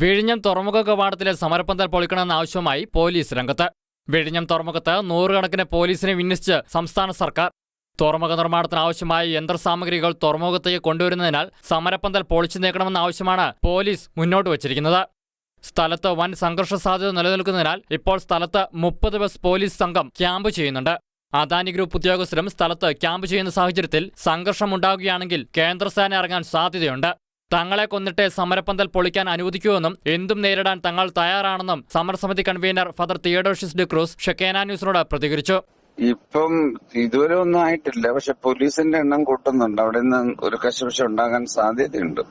വിഴിഞ്ഞം തുറമുഖ കവാടത്തിലെ സമരപ്പന്തൽ പൊളിക്കണമെന്ന ആവശ്യവുമായി പോലീസ് രംഗത്ത്. വിഴിഞ്ഞം തുറമുഖത്ത് നൂറുകണക്കിന് പോലീസിനെ വിന്യസിച്ച് സംസ്ഥാന സർക്കാർ. തുറമുഖ നിർമ്മാണത്തിന് ആവശ്യമായ യന്ത്രസാമഗ്രികൾ തുറമുഖത്തേക്ക് കൊണ്ടുവരുന്നതിനാൽ സമരപ്പന്തൽ പൊളിച്ചു നീക്കണമെന്ന ആവശ്യമാണ് പോലീസ് മുന്നോട്ട് വച്ചിരിക്കുന്നത്. സ്ഥലത്ത് വൻ സംഘർഷ സാധ്യത നിലനിൽക്കുന്നതിനാൽ ഇപ്പോൾ സ്ഥലത്ത് മുപ്പത് ബസ് പോലീസ് സംഘം ക്യാമ്പ് ചെയ്യുന്നുണ്ട്. അദാനി ഗ്രൂപ്പ് ഉദ്യോഗസ്ഥരും സ്ഥലത്ത് ക്യാമ്പ് ചെയ്യുന്ന സാഹചര്യത്തിൽ സംഘർഷമുണ്ടാകുകയാണെങ്കിൽ കേന്ദ്രസേന ഇറങ്ങാൻ സാധ്യതയുണ്ട്. തങ്ങളെ കൊന്നിട്ട് സമരപ്പന്തൽ പൊളിക്കാൻ അനുവദിക്കുമെന്നും എന്തും നേരിടാൻ തങ്ങൾ തയ്യാറാണെന്നും സമരസമിതി convener father Theodosius D'Cruz Shekinah ന്യൂസിനോട് പ്രതികരിച്ചു. ഇപ്പം ഇതുവരെ ഒന്നും ആയിട്ടില്ല. പക്ഷെ പോലീസിന്റെ എണ്ണം കൂട്ടുന്നുണ്ട്. അവിടെ നിന്ന് ഒരു കശപശ ഉണ്ടാകാൻ സാധ്യതയുണ്ട്.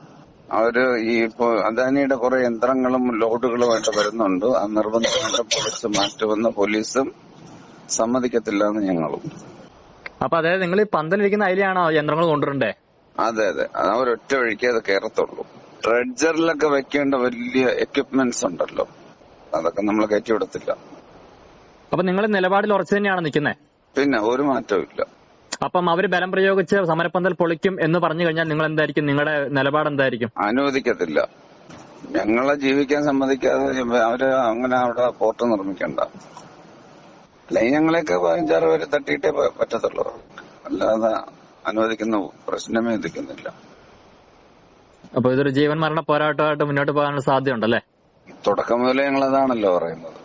അവർ ഈ ഇപ്പോ അദാനിയുടെ കുറെ യന്ത്രങ്ങളും ലോഡുകളുമായിട്ട് വരുന്നുണ്ട്. ആ നിർബന്ധമായിട്ട് പൊളിച്ച് മാറ്റുമെന്ന് പോലീസും സമ്മതിക്കത്തില്ല എന്ന് ഞങ്ങളും. അപ്പൊ അതായത് നിങ്ങൾ ഈ പന്തലിരിക്കുന്ന അതിലെയാണോ യന്ത്രങ്ങൾ കൊണ്ടുവരണ്ടേ? അതെ അതെ. അവരൊറ്റ വഴിക്കേ അത് കയറത്തുള്ളൂ ഡ്രഡ്ജറിലൊക്കെ വെക്കേണ്ട വലിയ എക്യുപ്മെന്റ്സ് ഉണ്ടല്ലോ. അതൊക്കെ നമ്മൾ കയറ്റി വിടത്തില്ല. അപ്പൊ നിങ്ങൾ നിലപാടിൽ ഉറച്ചു തന്നെയാണ് നിൽക്കുന്നത് പിന്നെ ഒരു മാറ്റവും ഇല്ല. അപ്പം അവർ ബലം പ്രയോഗിച്ച് സമരപ്പന്തൽ പൊളിക്കും എന്ന് പറഞ്ഞു കഴിഞ്ഞാൽ നിങ്ങൾ എന്തായിരിക്കും? നിങ്ങളുടെ നിലപാട് എന്തായിരിക്കും? അനുവദിക്കത്തില്ല. ഞങ്ങളെ ജീവിക്കാൻ സമ്മതിക്കാതെ അവർ അങ്ങനെ അവിടെ പോർട്ട് നിർമ്മിക്കണ്ട. അല്ലെങ്കിൽ ഞങ്ങളെയൊക്കെ പതിനഞ്ചാറ് പേര് തട്ടിയിട്ടേ പറ്റത്തുള്ളൂ. അല്ലാതെ അനുവദിക്കുന്ന പ്രശ്നമേ ഉദിക്കുന്നില്ല അപ്പൊ ഇതൊരു ജീവൻ മരണ പോരാട്ടമായിട്ട് മുന്നോട്ട് പോകാനുള്ള സാധ്യതയുണ്ടല്ലേ? തുടക്കം മുതലേ ഞങ്ങൾ അതാണല്ലോ പറയുന്നത്.